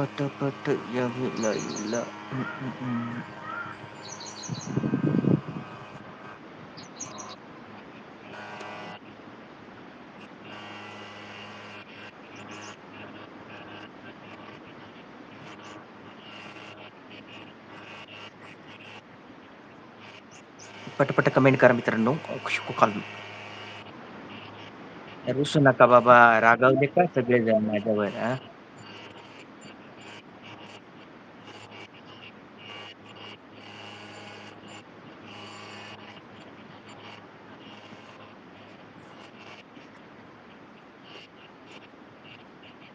Hello पट पट यावे लाईव्हला पटपट कमेंट करा मित्रांनो कॉल रुसू नका बाबा रागावले का सगळेजण माझ्यावर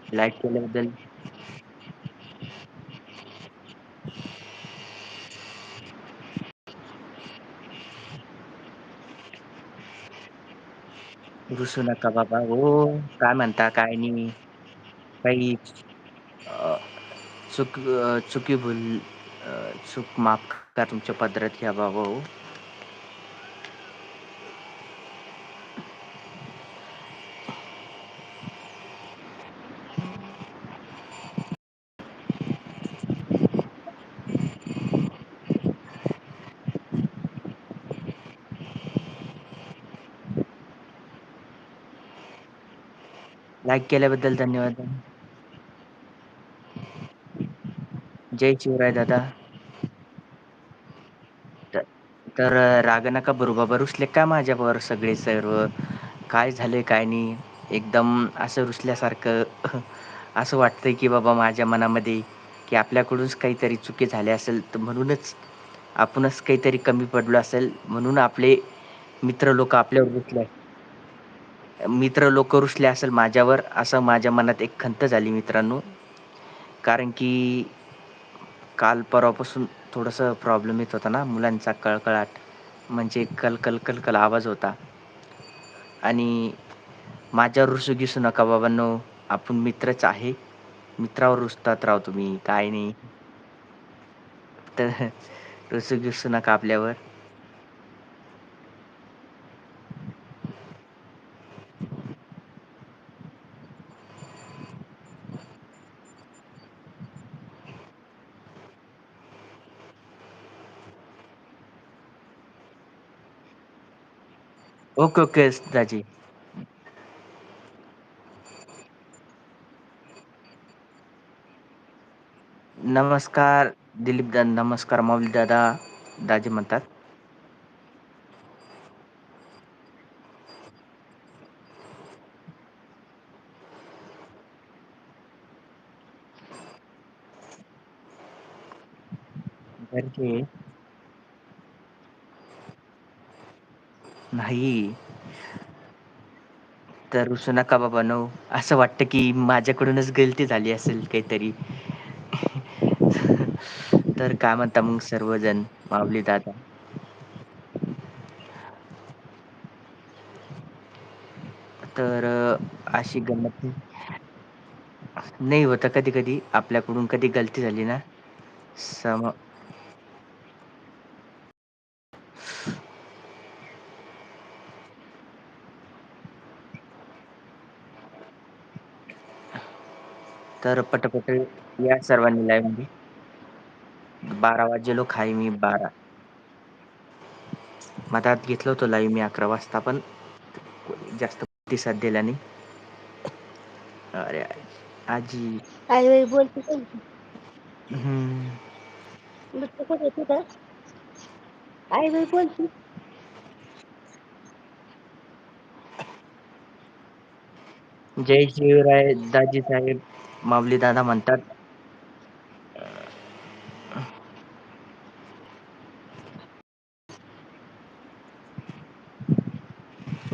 लाईक केल्याबद्दल. रुसू नका बाबा. हो काय म्हणता काय नाही. काही अ, चुक अ, चुकी भूल अ, चूक माफ का तुमच्या पदरात घ्या बाबा हो. लाईक केल्याबद्दल धन्यवाद. जय शिवराय दादा. तर राग नका बरोबर बाबा रुसले का माझ्यावर सगळे सर्व? काय झाले काय नाही? एकदम असं रुसल्यासारखं असं वाटतंय की बाबा माझ्या मनामध्ये की आपल्याकडूनच काहीतरी चुकी झाले असेल तर म्हणूनच आपणच काहीतरी कमी पडलो असेल म्हणून आपले मित्र लोक आपल्यावर रुसले. मित्र लोक रुसले असेल माझ्यावर असं माझ्या मनात एक खंत झाली मित्रांनो. कारण की काल परवापासून थोडंसं प्रॉब्लेम येत होता ना मुलांचा कळकळाट. म्हणजे कलकल कलकल आवाज होता. आणि माझ्यावर रुसू दिसू नका बाबांनो आपण मित्रच आहे. मित्रावर रुसतात राव तुम्ही काय नाही. तर रुसू बिसू नका आपल्यावर. ओके ओके दाजी. नमस्कार दिलीप दा नमस्कार माऊली दादा दाजी म्हणतात. घरचे नाही तर रुसू नका बाबांनो असं वाटतं की माझ्याकडूनच गलती झाली असेल काहीतरी. तर काय म्हणता मग सर्वजण माऊली दादा? तर अशी गंमत. नाही होत कधी कधी आपल्याकडून कधी गलती झाली ना? सम तर पटपट या सर्वांनी लाईव्हमध्ये. बारा वाजे लोक आहे मी बारा. मधात घेतलं होतं लाईव्ह मी अकरा वाजता पण जास्त प्रतिसाद दिला नाही. अरे आजी. आई बाई बोलते का? हम्म. आई बाई बोलती. जय शिवराय दाजी साहेब. माऊली दादा म्हणतात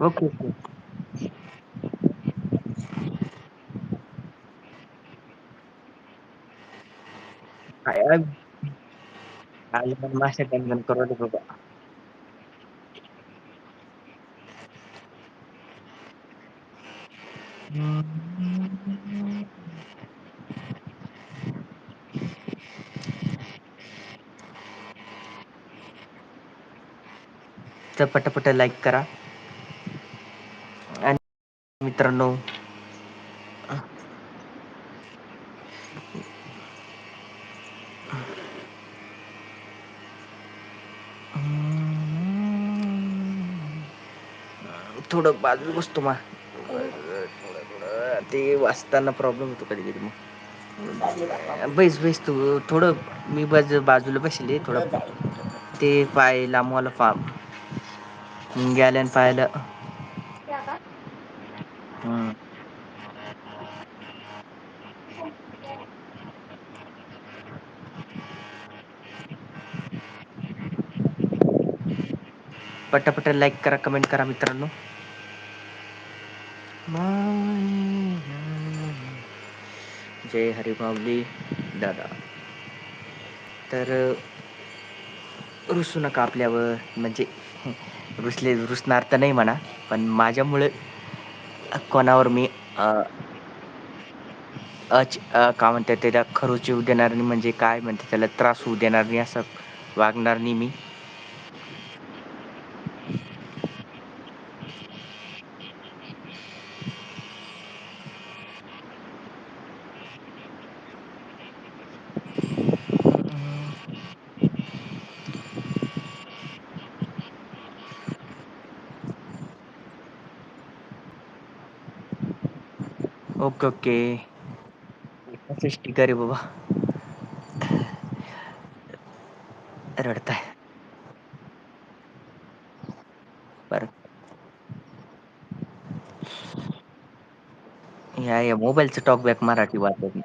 ओके ओके काय आले पण माश्या गणगण करू दे बाबा तर पटापट लाईक करा. आणि मित्रांनो थोडं बाजू बसतो मा. ते वाचताना प्रॉब्लेम होतो कधी कधी मग. बैस बैस तू थोडं मी बस बाजूला बसले थोडं. ते पाय लांबवाला फार्म गेल्यान पाहिलं. हम्म. पटापट लाईक करा कमेंट करा मित्रांनो. जय हरी माऊली दादा. तर रुसू नका आपल्यावर. म्हणजे रुसले रुसणार तर नाही म्हणा पण माझ्यामुळे कोणावर मी अ अच काय म्हणतात त्याला खरोची येऊ देणार नाही म्हणजे काय म्हणते त्याला त्रास होऊ देणार नाही असं वागणार नाही मी. Okay okay. आहे बाबा. रडताय. बरं या या मोबाईलचं टॉकबॅक मराठी वाचत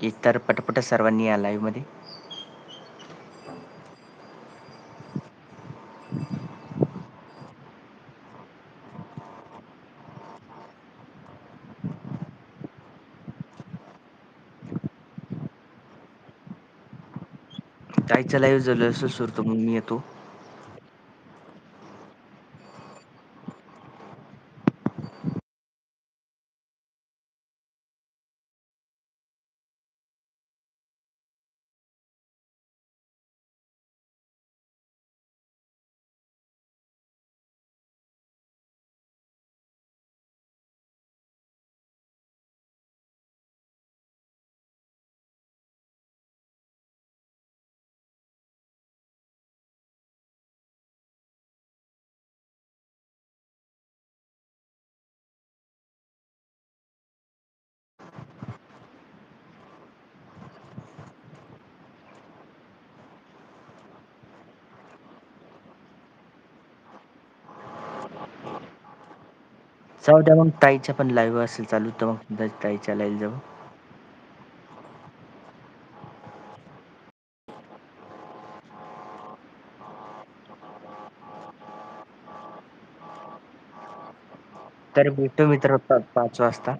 इतर पटपट सर्वांनी या लाईव्ह मध्ये ताईचं लाईव्ह झालं असं सुरतो मग मी येतो. जाऊ द्या मग ताईच्या पण लाईव्ह असेल चालू तर मग ताईच्या लाईव्ह जाऊ. तर भेटू मित्र पाच वाजता.